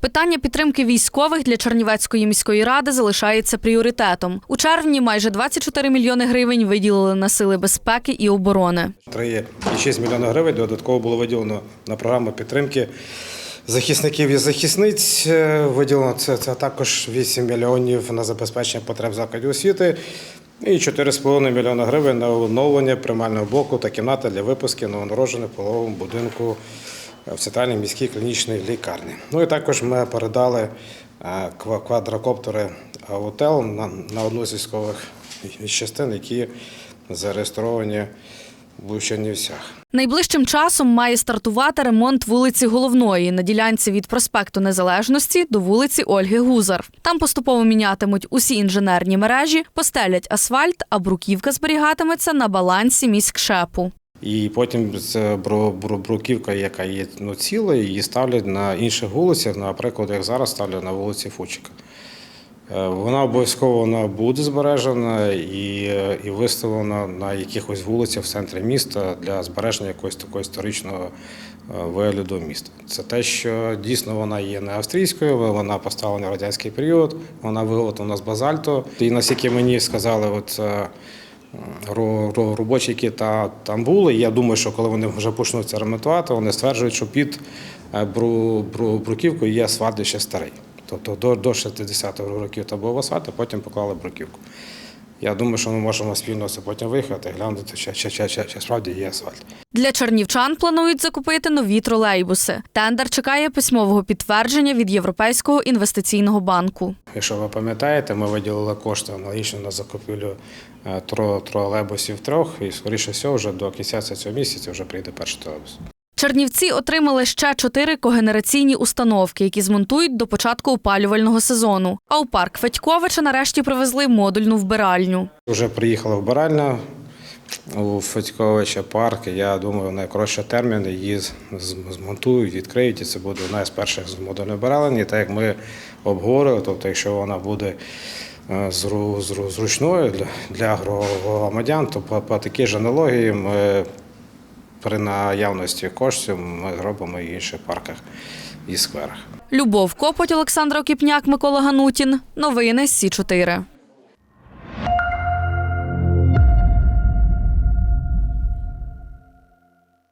Питання підтримки військових для Чернівецької міської ради залишається пріоритетом. У червні майже 24 мільйони гривень виділили на сили безпеки і оборони. 3,6 мільйона гривень додатково було виділено на програму підтримки захисників і захисниць. Е, Виділено це, це також 8 мільйонів на забезпечення потреб закладів освіти і 4,5 мільйона гривень на оновлення приймального блоку та кімнати для випусків новонароджених в пологовому будинку в центральній міській клінічній лікарні. Ну і також ми передали е, квадрокоптери АУТЕЛ на, одну з військових частин, які зареєстровані в Чернівцях. Найближчим часом має стартувати ремонт вулиці Головної на ділянці від проспекту Незалежності до вулиці Ольги Гузар. Там поступово мінятимуть усі інженерні мережі, постелять асфальт, а бруківка зберігатиметься на балансі міськшепу. І потім це бруківка, яка є ну, ціла, її ставлять на інших вулицях, наприклад, як зараз ставлять на вулиці Фучика. Е, Вона обов'язково вона буде збережена і, і виставлена на якихось вулицях в центрі міста для збереження якогось такого історичного е, вигляду міста. Це те, що дійсно вона є не австрійською, вона поставлена в радянський період, вона виготовлена з базальту. І наскільки мені сказали, от е, робочі, які та, там були. Я думаю, що коли вони вже почнуться ремонтувати, вони стверджують, що під е, бру, бру, бруківкою є асфальт ще старий. Тобто до, до 60-х років там був асфальт, а потім поклали бруківку. Я думаю, що ми можемо спільно це потім виїхати, глянути, чи, чи, чи, чи, чи справді є асфальт. Для чернівчан планують закупити нові тролейбуси. Тендер чекає письмового підтвердження від Європейського інвестиційного банку. Якщо ви пам'ятаєте, ми виділили кошти аналогічно на закупівлю е, тролейбусів трьох, і скоріше всього, вже до кінця цього місяця вже прийде перший тролейбус. Чернівці отримали ще чотири когенераційні установки, які змонтують до початку опалювального сезону. А у парк Федьковича нарешті привезли модульну вбиральню. Вже приїхала вбиральня у Федьковича парк. Я думаю, в найкоротший термін її змонтують, відкриють, і це буде одна з перших з модульної вбиральні. Так як ми обговорили, тобто, якщо вона буде е, зру- зру- зручною для, громадян, то по такій ж аналогії ми при наявності коштів ми зробимо і інших парках і скверах. Любов Копоть, Олександра Окіпняк, Микола Ганутін. Новини Сі 4